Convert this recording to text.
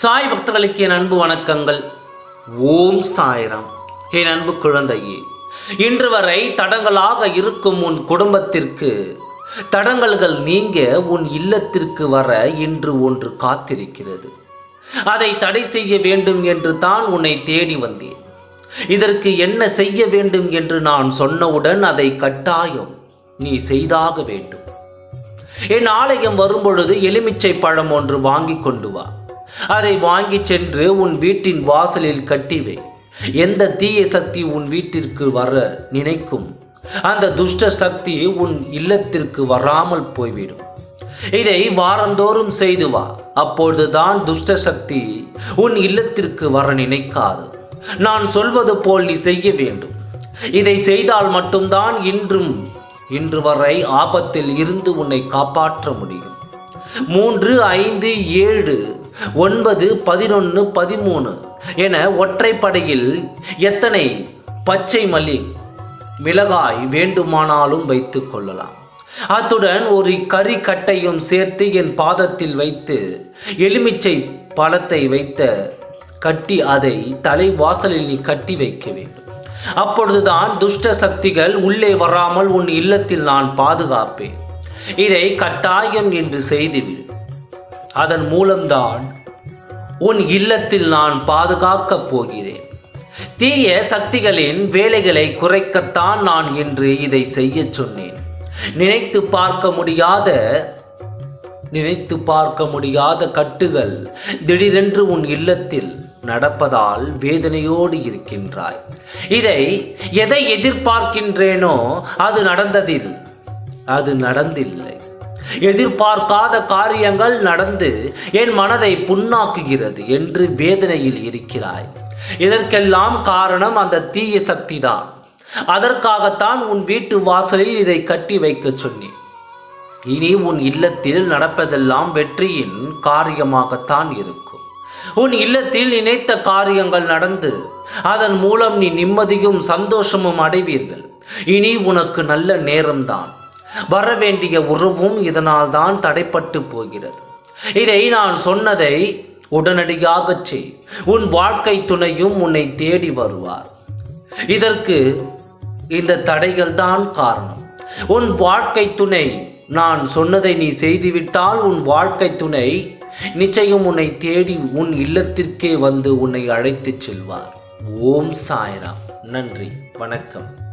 சாய் பக்தர்களுக்கு என் அன்பு வணக்கங்கள். ஓம் சாய்ராம். என் அன்பு குழந்தையே இன்று வரை தடங்களாக இருக்கும் உன் குடும்பத்திற்கு தடங்கல்கள் நீங்க உன் இல்லத்திற்கு வர இன்று ஒன்று காத்திருக்கிறது. அதை தடை செய்ய வேண்டும் என்று தான் உன்னை தேடி வந்தேன். இதற்கு என்ன செய்ய வேண்டும் என்று நான் சொன்னவுடன் அதை கட்டாயம் நீ செய்தாக வேண்டும். என் ஆலயம் வரும்பொழுது எலுமிச்சை பழம் ஒன்று வாங்கி கொண்டு வா. அதை வாங்கி சென்று உன் வீட்டின் வாசலில் கட்டிவை. எந்த தீய சக்தி உன் வீட்டிற்கு வர நினைக்கும்? அந்த துஷ்ட சக்தி உன் இல்லத்திற்கு வராமல் போய்விடும். இதை வாரந்தோறும் செய்து வா. அப்பொழுதுதான் துஷ்ட சக்தி உன் இல்லத்திற்கு வர நினைக்காது. நான் சொல்வது போல் நீ செய்ய வேண்டும். இதை செய்தால் மட்டும்தான் இன்றும் இன்று வரை ஆபத்தில் இருந்து உன்னை காப்பாற்ற முடியும். மூன்று ஐந்து ஏழு ஒன்பது பதினொன்று பதிமூணு. என ஒற்றைப்படையில் எத்தனை பச்சை மல்லி மிளகாய் வேண்டுமானாலும் வைத்து கொள்ளலாம். அத்துடன் ஒரு கறி கட்டையும் சேர்த்து என் பாதத்தில் வைத்து எலுமிச்சை பழத்தை வைத்த கட்டி அதை தலை வாசலில் நீ கட்டி வைக்க வேண்டும். அப்பொழுதுதான் துஷ்ட சக்திகள் உள்ளே வராமல் உன் இல்லத்தில் நான் பாதுகாப்பேன். இதை கட்டாயம் என்று செய்துவிடு. அதன் மூலம்தான் உன் இல்லத்தில் நான் பாதுகாக்கப் போகிறேன். தீய சக்திகளின் வேலைகளை குறைக்கத்தான் நான் இன்று இதை செய்யச் சொன்னேன். நினைத்து பார்க்க முடியாத நினைத்து பார்க்க முடியாத கட்டுகள் திடீரென்று உன் இல்லத்தில் நடப்பதால் வேதனையோடு இருக்கின்றாய். இதை எதை எதிர்பார்க்கின்றேனோ அது நடந்ததில் அது நடந்தில்லை. எதிர்பார்க்காத காரியங்கள் நடந்து என் மனதை புண்ணாக்குகிறது என்று வேதனையில் இருக்கிறாய். இதற்கெல்லாம் காரணம் அந்த தீய சக்தி தான் அதற்காகத்தான் உன் வீட்டு வாசலில் இதை கட்டி வைக்கச் சொன்னேன். இனி உன் இல்லத்தில் நடப்பதெல்லாம் வெற்றியின் காரியமாகத்தான் இருக்கும். உன் இல்லத்தில் நினைத்த காரியங்கள் நடந்து அதன் மூலம் நீ நிம்மதியும் சந்தோஷமும் அடைவீர்கள். இனி உனக்கு நல்ல நேரம்தான். வர வேண்டிய உறவும் இதனால் தான் தடைப்பட்டு போகிறது. இதை நான் சொன்னதை உடனடியாகச் செய். உன் வாழ்க்கை துணையும் உன்னை தேடி வருவார். இதற்கு இந்த தடைகள் தான் காரணம். உன் வாழ்க்கை துணை நான் சொன்னதை நீ செய்துவிட்டால் உன் வாழ்க்கை துணை நிச்சயம் உன்னை தேடி உன் இல்லத்திற்கே வந்து உன்னை அழைத்துச் செல்வார். ஓம் சாய்ராம். நன்றி. வணக்கம்.